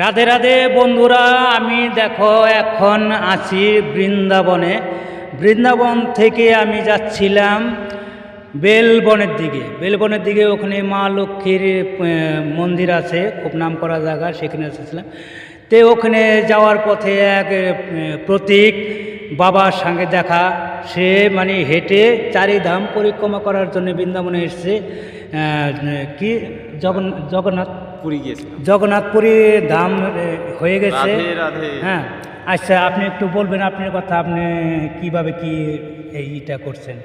রাধে রাধে বন্ধুরা, আমি দেখো এখন আছি বৃন্দাবনে। বৃন্দাবন থেকে আমি যাচ্ছিলাম বেলবনের দিকে। বেলবনের দিকে ওখানে মা লক্ষ্মীর মন্দির আছে, খুব নাম করা জায়গা, সেখানে এসেছিলাম। তে ওখানে যাওয়ার পথে এক প্রতীক বাবার সঙ্গে দেখা। সে মানে হেঁটে চারিধাম পরিক্রমা করার জন্য বৃন্দাবনে এসছে। কি? জগন, জগন্নাথ পুরী গিয়েছিলাম। জগন্নাথপুরী ধাম হয়ে গেছে। হ্যাঁ। আচ্ছা আপনি একটু বলবেন আপনার কথা আপনি কীভাবে কি এইটা করছেন?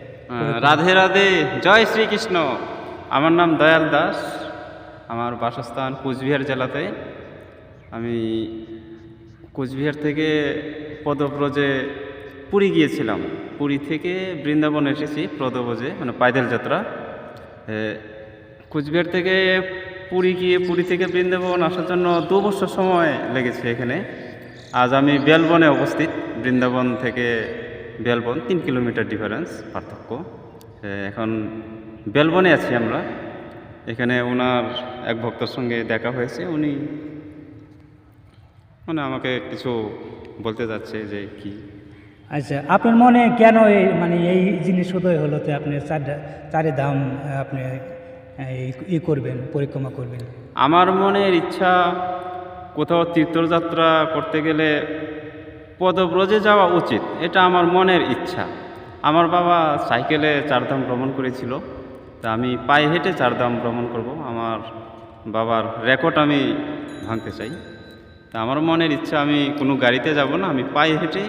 রাধে রাধে। জয় শ্রীকৃষ্ণ। আমার নাম দয়াল দাস। আমার বাসস্থান কোচবিহার জেলাতে। আমি কোচবিহার থেকে পদব্রজে পুরী গিয়েছিলাম। পুরী থেকে বৃন্দাবন এসেছি পদব্রজে মানে পায়দল যাত্রা। কোচবিহার থেকে পুরী গিয়ে পুরী থেকে বৃন্দাবন আসার জন্য দু বছর সময় লেগেছে এখানে। আজ আমি বেলবনে অবস্থিত। বৃন্দাবন থেকে বেলবন তিন কিলোমিটার ডিফারেন্স পার্থক্য। এখন বেলবনে আছি আমরা। এখানে ওনার এক ভক্তর সঙ্গে দেখা হয়েছে। উনি মানে আমাকে কিছু বলতে যাচ্ছে যে কি। আচ্ছা আপনার মনে কেন এই মানে এই জিনিস উদয় হলো তো আপনি চার চারি ধাম আপনি ই করবেন, পরিক্রমা করবেন। আমার মনের ইচ্ছা কোথাও তীর্থযাত্রা করতে গেলে পদব্রজে যাওয়া উচিত, এটা আমার মনের ইচ্ছা। আমার বাবা সাইকেলে চারধাম ভ্রমণ করেছিল, তা আমি পায়ে হেঁটে চারধাম ভ্রমণ করব, আমার বাবার রেকর্ড আমি ভাঙতে চাই। তা আমার মনের ইচ্ছা, আমি কোনো গাড়িতে যাব না, আমি পায়ে হেঁটে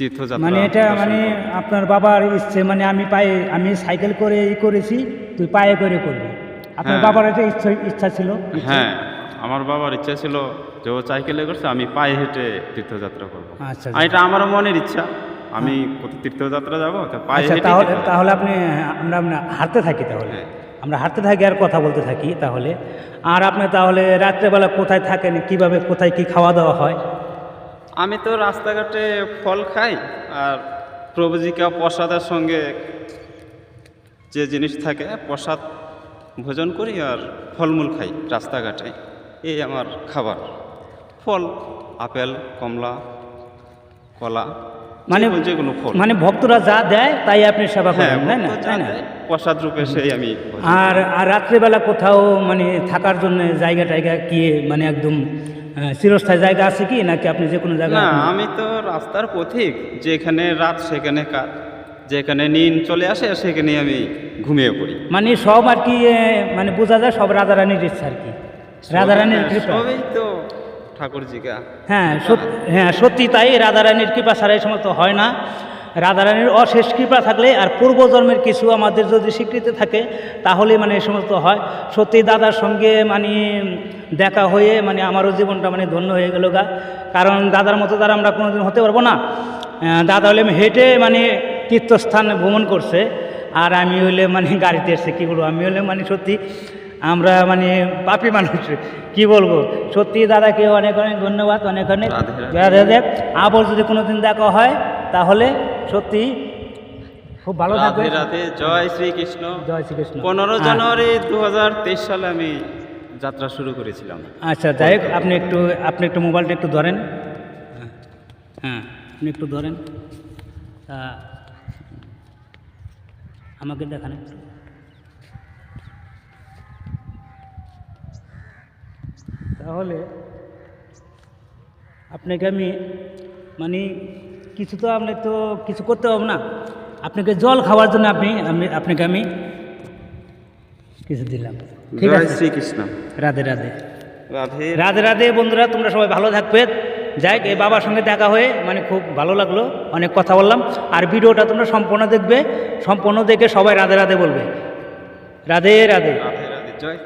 তীর্থযাত্রা মানে এটা মানে আপনার বাবার ইচ্ছে মানে আমি পায়ে আমি সাইকেল করে ই করেছি তুই পায়ে করে করবি। আপনার হ্যাঁ। বাবার একটা ইচ্ছা ইচ্ছা ছিল? হ্যাঁ আমার বাবার ইচ্ছা ছিল যে ও সাইকেলে করছে আমি পায়ে হেঁটে তীর্থযাত্রা করব। আচ্ছা আর এটা আমারও মনের ইচ্ছা। আমি তীর্থযাত্রা যাব পায়ে আচ্ছা তাহলে তাহলে আপনি আমরা আমরা হাঁটতে থাকি তাহলে। হ্যাঁ। আমরা হাঁটতে থাকি আর কথা বলতে থাকি তাহলে। আর আপনি তাহলে রাত্রেবেলা কোথায় থাকেন কীভাবে কোথায় কি খাওয়া দাওয়া হয়? আমি তো রাস্তাঘাটে ফল খাই আর প্রভুজিকা প্রসাদের সঙ্গে যে জিনিস থাকে প্রসাদ ভোজন করি আর ফলমূল খাই রাস্তাঘাটে। এই আমার খাবার। ফল আপেল কমলা কলা মানে যে- কোনো ফল। মানে ভক্তরা যা দেয় তাই আপনি সেবা হ্যাঁ করেন তাই না? তাই না? প্রসাদ রূপে সেই আমি আর আর রাত্রেবেলা কোথাও মানে থাকার জন্য জায়গা টায়গা কি মানে একদম চিরস্থায়ী জায়গা আছে কি নাকি আপনি যে কোনো জায়গা না আমি তো রাস্তার পথিক যেখানে রাত সেখানে কাজ যেখানে নিন চলে আসে সেখানে আমি ঘুমিয়ে পড়ি। মানে সব আর কি মানে বোঝা যায় সব রাধারানীর ইচ্ছা আর কি। সবই- কৃপা। সবই তো ঠাকুরজিকা। হ্যাঁ হ্যাঁ সত্যি তাই রাধারানীর কৃপা ছাড়া এই সমস্ত হয় না। রাধারানীর অশেষ কৃপা থাকলে আর পূর্বজন্মের কিছু আমাদের যদি স্বীকৃতি থাকে তাহলে মানে এই সমস্ত হয়। সত্যি দাদার সঙ্গে মানে দেখা হয়ে মানে আমারও জীবনটা মানে ধন্য হয়ে গেল গা। কারণ দাদার মতো দ্বারা আমরা কোনোদিন হতে পারব না। দাদা হলে হেঁটে মানে তীর্থস্থান ভ্রমণ করছে। আর আমি হলে মানে গাড়িতে এসে কী বলব? আমি হলে মানে সত্যি আমরা মানে পাপি মানুষ কি বলব? সত্যি দাদাকে অনেক অনেক ধন্যবাদ অনেক অনেক। আবার যদি কোনোদিন দেখা হয় তাহলে সত্যি খুব ভালো থাকবে রাধে জয় শ্রীকৃষ্ণ। জয় শ্রীকৃষ্ণ। পনেরো হ্যাঁ। জানুয়ারি দু হাজার তেইশ সালে আমি যাত্রা শুরু করেছিলাম। আচ্ছা যাই হোক আপনি একটু আপনি একটু মোবাইলটা একটু ধরেন। হ্যাঁ, হ্যাঁ আপনি একটু ধরেন। আমাকে দেখান একটু। তাহলে আপনাকে আমি মানে কিছু তো আপনি তো কিছু করতে পারব না। আপনাকে জল খাওয়ার জন্য আপনি আমি আপনাকে আমি কিছু দিলাম। ঠিক আছে। শ্রীকৃষ্ণ। রাধে রাধে। রাধে। রাধে রাধে বন্ধুরা তোমরা সবাই ভালো থাকবে। যাই এই বাবার সঙ্গে দেখা হয়ে মানে খুব ভালো লাগল অনেক কথা বললাম। আর ভিডিওটা তোমরা সম্পূর্ণ দেখবে সম্পূর্ণ দেখে সবাই রাধে রাধে বলবে। রাধে রাধে। রাধে রাধে। জয়